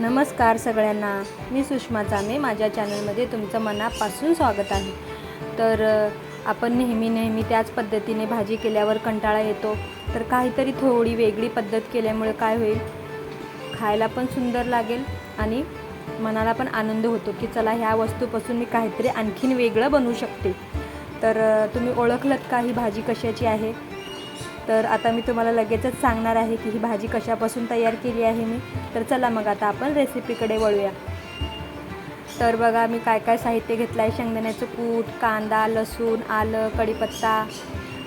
नमस्कार सगळ्यांना. मी सुषमा जामे माझ्या चॅनलमध्ये तुमचं मनापासून स्वागत आहे. तर आपण नेहमी नेहमी त्याच पद्धतीने भाजी केल्यावर कंटाळा येतो. तर काहीतरी थोडी वेगळी पद्धत केल्यामुळे काय होईल? खायला पण सुंदर लागेल आणि मनाला पण आनंद होतो की चला ह्या वस्तूपासून मी काहीतरी आणखीन वेगळं बनवू शकते. तर तुम्ही ओळखलत का ही भाजी कशाची आहे? तर आता मी तुम्हाला लगेचच सांगणार आहे की ही भाजी कशापासून तयार केली आहे मी. तर चला मग आता आपण रेसिपीकडे वळूया. तर बघा मी काय काय साहित्य घेतलं आहे. शेंगदाण्याचं कूट कांदा लसूण आलं कढीपत्ता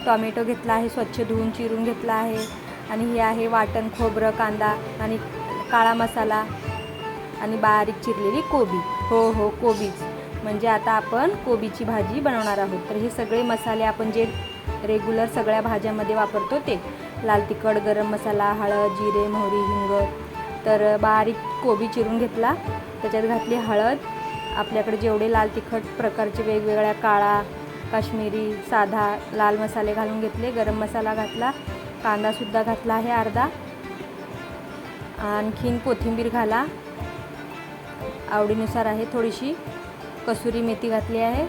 टॉमॅटो घेतला आहे स्वच्छ धुवून चिरून घेतला आहे. आणि हे आहे वाटण खोबरं कांदा आणि काळा मसाला आणि बारीक चिरलेली कोबी. हो हो कोबीच. म्हणजे आता आपण कोबीची भाजी बनवणार आहोत. तर हे सगळे मसाले आपण जे रेग्युलर सगळ्या भाज्यामध्ये वापरतो ते. लाल तिखट गरम मसाला हळद जिरे मोहरी हिंग. तर बारीक कोबी चिरून घेतला. त्याच्यात घातली हळद. आपल्याकडे जेवढे लाल तिखट प्रकारचे वेगवेगळ्या काळा काश्मीरी साधा लाल मसाले घालून घेतले. गरम मसाला घातला. कांदासुद्धा घातला आहे अर्धा. आणखीन कोथिंबीर घाला. आवडीनुसार आहे थोडीशी. कसुरी मेथी घातली आहे.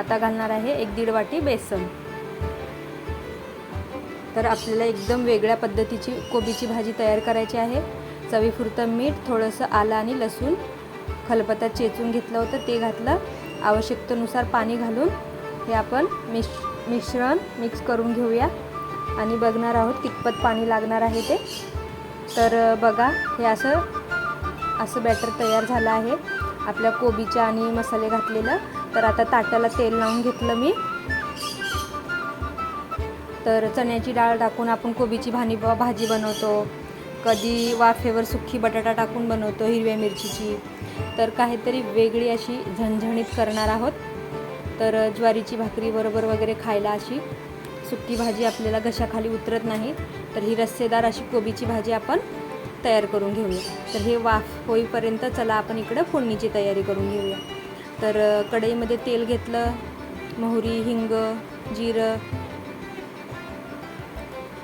आता घालणार आहे एक दीड वाटी बेसन. तर आपल्याला एकदम वेगळ्या पद्धतीची कोबीची भाजी तयार करायची आहे. चवीपुरतं मीठ थोडंसं आलं आणि लसूण. खलबत्त्यात चेचून घेतलं होतं ते घातलं. आवश्यकतेनुसार पाणी घालून हे आपण मिश मिश्रण मिक्स करून घेऊया. आणि बघणार आहोत कितपत पाणी लागणार आहे ते. तर बघा हे असं असं बॅटर तयार झालं आहे. आपल्या कोबीच्या आणि मसाले घातलेलं. तर आता ताटाला तेल लावून घेतलं मी. तर चण्याची डाळ टाकून आपण कोबीची भानी भाजी बनवतो. कधी वाफेवर सुक्की बटाटा टाकून बनवतो हिरव्या मिरचीची. तर काहीतरी वेगळी अशी झणझणीत करणार आहोत. तर ज्वारीची भाकरी बरोबर वगैरे खायला अशी सुक्की भाजी आपल्याला घशाखाली उतरत नाही. तर ही रस्सेदार अशी कोबीची भाजी आपण तयार करून घेऊया. तर हे वाफ होईपर्यंत चला आपण इकडं फोडणीची तयारी करून घेऊया. तर कढईमध्ये तेल घेतलं मोहरी हिंग जिरं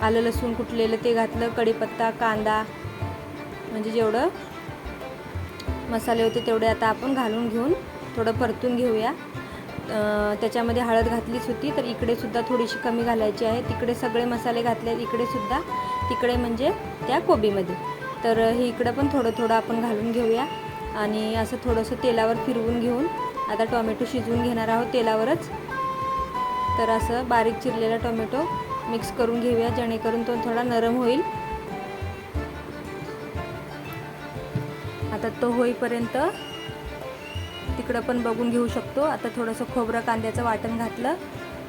आलं लसूण कुटलेलं ते घातलं कढीपत्ता कांदा म्हणजे जेवढं मसाले होते तेवढे आता आपण घालून घेऊन थोडं परतून घेऊया. त्याच्यामध्ये हळद घातलीच होती तर इकडेसुद्धा थोडीशी कमी घालायची आहे. तिकडे सगळे मसाले घातले इकडेसुद्धा तिकडे म्हणजे त्या कोबीमध्ये. तर हे इकडं पण थोडं थोडं आपण घालून घेऊया. आणि असं थोडंसं तेलावर फिरवून घेऊन आता टोमॅटो शिजवून घेणार आहोत तेलावरच. तर असं बारीक चिरलेला टोमॅटो मिक्स करून घेऊया जेणेकरून तो थोडा नरम होईल. आता तो होईपर्यंत तिकडं पण बघून घेऊ शकतो. आता थोडंसं खोबरं कांद्याचं वाटण घातलं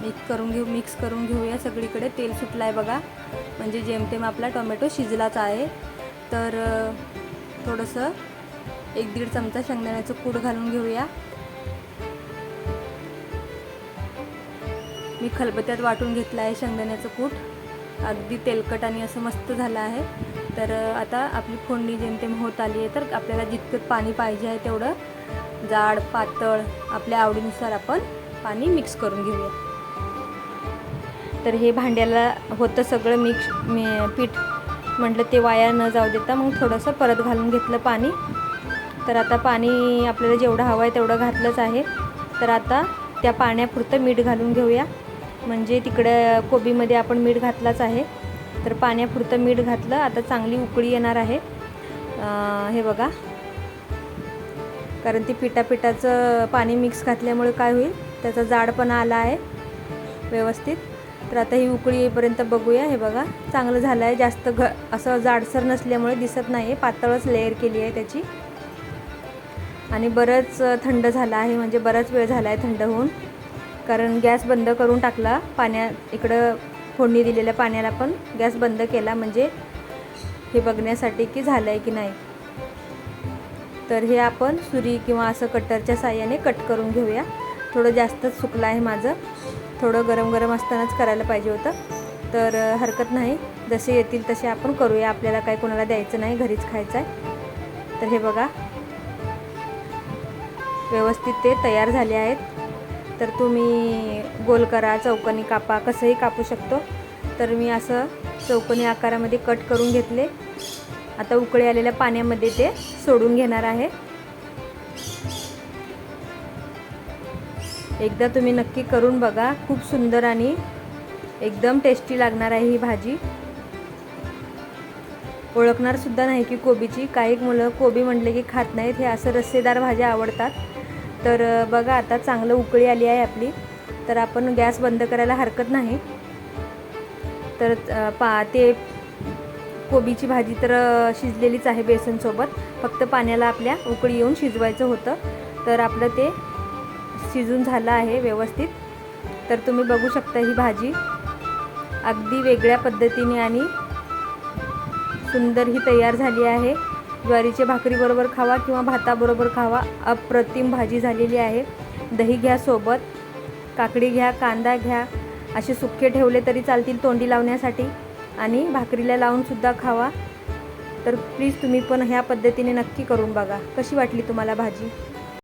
मिक्स करून घेऊ मिक्स करून घेऊया. सगळीकडे तेल सुटलं आहे बघा. म्हणजे जेमतेम आपला टोमॅटो शिजलाच आहे. तर थोडंसं एक दीड चमचा शेंगदाण्याचं कूड घालून घेऊया. मी खलबत्त्यात वाटून घेतलं आहे शेंगदाण्याचं कूट. अगदी तेलकट आणि असं मस्त झालं आहे. तर आता आपली फोडणी जेमतेम होत आली आहे तर आपल्याला जितकं पाणी पाहिजे आहे तेवढं जाड पातळ आपल्या आवडीनुसार आपण पाणी मिक्स करून घेऊया. तर हे भांड्याला होतं सगळं मिक्स मी पीठ म्हटलं ते वाया न जाऊ देता मग थोडंसं परत घालून घेतलं पाणी. तर आता पाणी आपल्याला जेवढं हवं आहे तेवढं घातलंच आहे. तर आता त्या पाण्यापुरतं मीठ घालून घेऊया. म्हणजे तिकडं कोबीमध्ये आपण मीठ घातलाच आहे. तर पाण्यापुरतं मीठ घातलं आता चांगली उकळी येणार आहे. हे बघा. कारण ती पिठापिठाचं पाणी मिक्स घातल्यामुळे काय होईल त्याचा जाडपणा आला आहे व्यवस्थित. तर आता ही उकळी येईपर्यंत बघूया. हे बघा चांगलं झालं आहे. जास्त घ असं जाडसर नसल्यामुळे दिसत नाही पातळच लेअर केली आहे त्याची. आणि बरंच थंड झालं आहे. म्हणजे बराच वेळ झाला आहे थंड होऊन. कारण गॅस बंद करून टाकला पाण्या इकडं फोडणी दिलेल्या पाण्याला पण गॅस बंद केला म्हणजे हे बघण्यासाठी की झालं आहे की नाही. तर हे आपण सुरी किंवा असं कटरच्या साह्याने कट करून घेऊया. थोडं जास्तच सुकलं आहे माझं. थोडं गरम गरम असतानाच करायला पाहिजे होतं. तर हरकत नाही. जसे येतील तसे आपण करूया. आपल्याला काय कोणाला द्यायचं नाही घरीच खायचं आहे तर हे बघा. व्यवस्थित ते तयार झाले आहेत. तर तुम्ही गोल करा चौकनी कापा कसंही कापू शकतो. तर मी असं चौकोनी आकारामध्ये कट करून घेतले. आता उकळी आलेल्या पाण्यामध्ये ते सोडून घेणार आहे. एकदा तुम्ही नक्की करून बघा खूप सुंदर आणि एकदम टेस्टी लागणार आहे ही भाजी. ओळखणारसुद्धा नाही की कोबीची. काही मुलं कोबी म्हटले की खात नाहीत. हे असं रस्सेदार भाज्या आवडतात. तर बघा आता चांगलं उकळी आली आहे आपली. तर आपण गॅस बंद करायला हरकत नाही. तर पा ते कोबीची भाजी तर शिजलेलीच आहे बेसनसोबत. फक्त पाण्याला आपल्या उकळी येऊन शिजवायचं होतं. तर आपलं ते शिजून झालं आहे व्यवस्थित. तर तुम्ही बघू शकता ही भाजी. अगदी वेगळ्या पद्धतीने आणि सुंदर ही तयार झाली आहे. ज्वारीच्या भाकरीबरोबर खावा किंवा भाताबरोबर खावा. अप्रतिम भाजी झालेली आहे. दही घ्या सोबत. काकडी घ्या कांदा घ्या. असे सुके ठेवले तरी चालतील तोंडी लावण्यासाठी. आणि भाकरीला लावूनसुद्धा खावा. तर प्लीज तुम्ही पण ह्या पद्धतीने नक्की करून बघा. कशी वाटली तुम्हाला भाजी?